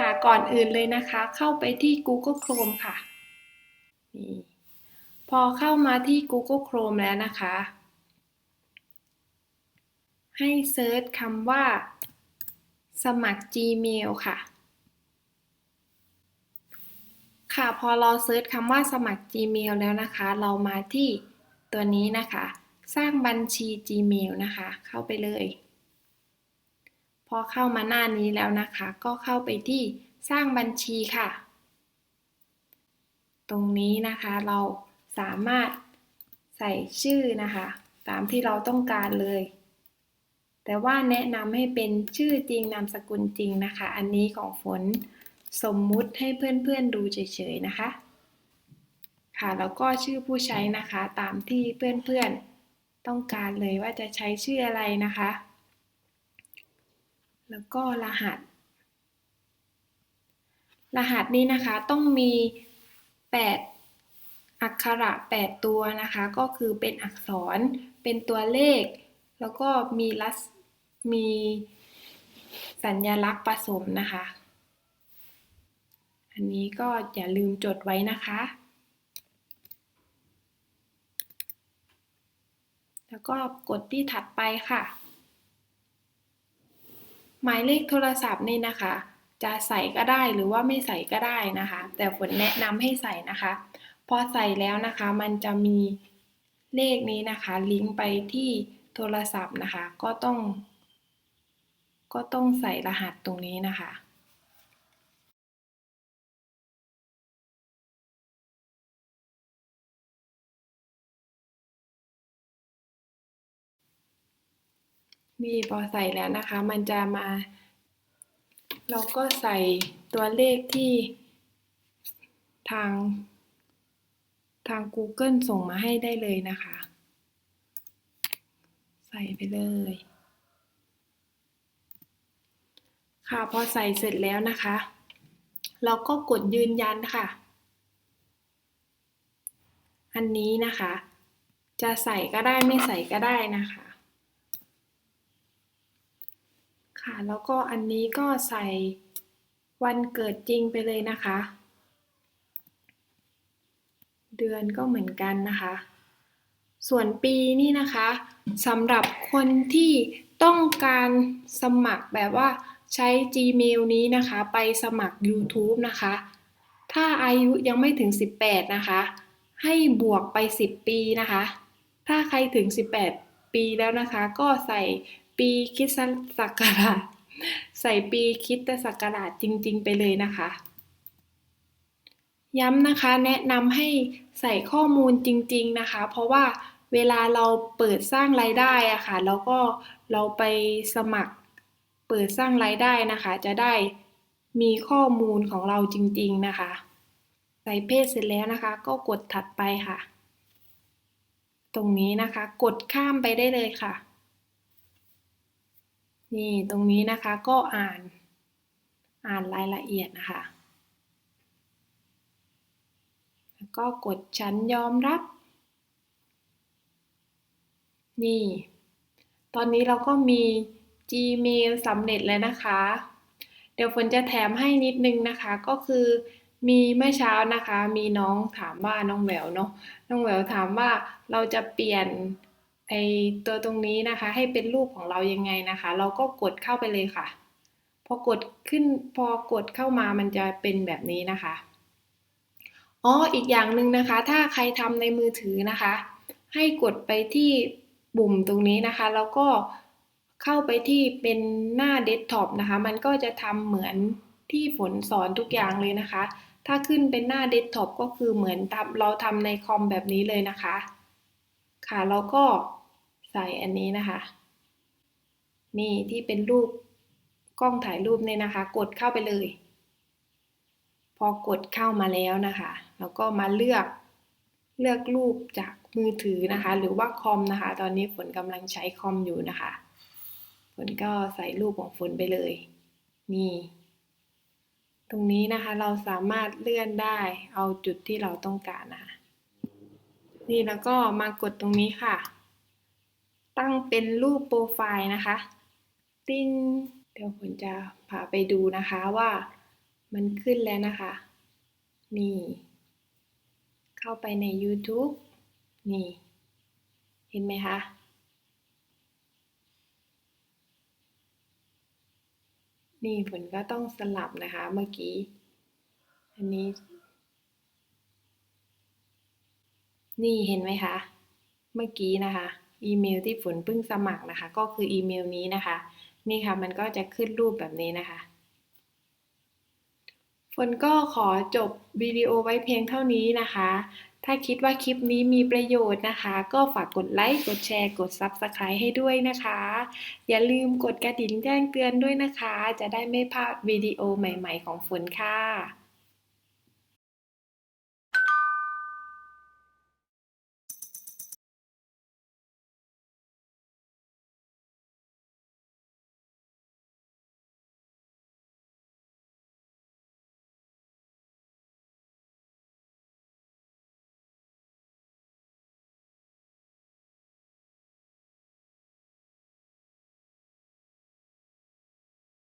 ค่ะก่อนอื่นเลยนะคะ เข้าไปที่ Google Chrome ค่ะนี่พอเข้ามาที่ Google Chrome แล้วนะคะ ให้เซิร์ชคำว่า สมัคร Gmail ค่ะ ค่ะพอเราเซิร์ชคำว่าสมัคร Gmail แล้วนะคะ เรามาที่ตัวนี้นะคะ สร้างบัญชี Gmail นะคะ เข้าไปเลย พอเข้ามาหน้านี้แล้วนะคะ ก็เข้าไปที่สร้างบัญชีค่ะ ตรงนี้นะคะเราสามารถใส่ชื่อนะคะ ตามที่เราต้องการเลย แต่ว่าแนะนำให้เป็นชื่อจริงนามสกุลจริงนะคะ อันนี้ของฝนสมมุติให้เพื่อนๆดูเฉยๆนะคะ ค่ะแล้วก็ชื่อผู้ใช้นะคะตามที่เพื่อนๆต้องการเลยว่าจะใช้ชื่ออะไรนะคะ แล้วก็รหัส รหัสนี้นะคะต้องมี 8 อักขระ 8 ตัวนะคะ ก็คือเป็นอักษร เป็นตัวเลข แล้วก็มีลักษมีสัญลักษณ์ผสมนะคะ อันนี้ก็อย่าลืมจดไว้นะคะ แล้วก็กดที่ถัดไปค่ะ หมายเลขโทรศัพท์นี่นะคะ จะใส่ก็ได้หรือว่าไม่ใส่ก็ได้นะคะ แต่ฝนแนะนำให้ใส่นะคะ พอใส่แล้วนะคะ มันจะมีเลขนี้นะคะ ลิงก์ไปที่โทรศัพท์นะคะ ก็ต้อง ก็ต้องใส่รหัสตรงนี้นะคะ นี่พอใส่แล้วนะคะ มันจะมา เราก็ใส่ตัวเลขที่ทาง ทาง Google ส่งมาให้ได้เลยนะคะ ใส่ไปเลย ค่ะพอใส่เสร็จแล้วนะคะ เราก็กดยืนยันค่ะ อันนี้นะคะ จะใส่ก็ได้ไม่ใส่ก็ได้นะคะ ค่ะ แล้วก็อันนี้ก็ใส่วันเกิดจริงไปเลยนะคะ เดือนก็เหมือนกันนะคะ ส่วนปีนี่นะคะสำหรับคนที่ต้องการสมัครแบบว่าใช้ Gmail นี้นะคะ ไปสมัคร YouTube นะคะ ถ้าอายุยังไม่ถึง 18 นะคะ ให้บวกไป 10 ปีนะคะ ถ้าใครถึง 18 ปีแล้วนะคะ ก็ใส่ ปีคิสตศักราชใส่ปีคริสตศักราชจริง ๆ ไปเลยนะคะ ย้ำนะคะแนะนำให้ใส่ข้อมูลจริง ๆนะคะ เพราะว่าเวลาเราเปิดสร้างรายได้อะค่ะแล้วก็เราไปสมัครเปิดสร้างรายได้นะคะ จะได้มีข้อมูลของเราจริง ๆนะคะ ใส่เพศเสร็จแล้วนะคะ ก็กดถัดไปค่ะ ตรงนี้นะคะ กดข้ามไปได้เลยค่ะ นี่ตรงนี้นะคะก็อ่านอ่านรายละเอียดนะคะแล้วก็กดฉันยอมรับ นี่ ตอนนี้เราก็มี Gmail สำเร็จแล้วนะคะ เดี๋ยวฝนจะแถมให้นิดนึงนะคะก็คือมีเมื่อเช้านะคะ มีน้องถามว่าน้องแหววเนาะน้องแหววถามว่าเราจะเปลี่ยน ไอตัวตรงนี้นะคะ ให้เป็นรูปของเรายังไงนะคะ เราก็กดเข้าไปเลยค่ะ พอกดขึ้นพอกดเข้ามามันจะเป็นแบบนี้นะคะอ๋ออีกอย่างหนึ่งนะคะ ถ้าใครทำในมือถือนะคะ ให้กดไปที่ปุ่มตรงนี้นะคะ แล้วก็เข้าไปที่เป็นหน้าเดสก์ท็อปนะคะ มันก็จะทำเหมือนที่ฝนสอนทุกอย่างเลยนะคะ ถ้าขึ้นเป็นหน้าเดสก์ท็อปก็คือเหมือนทำเราทำในคอมแบบนี้เลยนะคะ ค่ะแล้วก็ ใส่อันนี้นะคะ นี่ที่เป็นรูปกล้องถ่ายรูปเนี่ยนะคะ กดเข้าไปเลย พอกดเข้ามาแล้วนะคะ แล้วก็มาเลือกเลือกรูปจากมือถือนะคะ หรือว่าคอมนะคะ ตอนนี้ฝนกำลังใช้คอมอยู่นะคะฝนก็ใส่รูปของฝนไปเลย นี่ ตรงนี้นะคะเราสามารถเลื่อนได้เอาจุดที่เราต้องการนะคะนี่แล้วก็มากดตรงนี้ค่ะ ตั้งเป็นรูปโปรไฟล์นะคะ ติ้งเดี๋ยวฝนจะพาไปดูนะคะว่ามันขึ้นแล้วนะคะ นี่ เข้าไปใน YouTube นี่ เห็นไหมคะนี่ฝนก็ต้องสลับนะคะเมื่อกี้ อันนี้ นี่เห็นไหมคะ เมื่อกี้นะคะ อีเมลที่ฝนเพิ่งสมัครนะคะ ก็คืออีเมลนี้นะคะ นี่ค่ะมันก็จะขึ้นรูปแบบนี้นะคะฝนก็ขอจบวิดีโอไว้เพียงเท่านี้นะคะ ถ้าคิดว่าคลิปนี้มีประโยชน์นะคะ ก็ฝากกดไลค์ กดแชร์ กด Subscribe ให้ด้วยนะคะ อย่าลืมกดกระดิ่งแจ้งเตือนด้วยนะคะ จะได้ไม่พลาดวิดีโอใหม่ๆของฝนค่ะ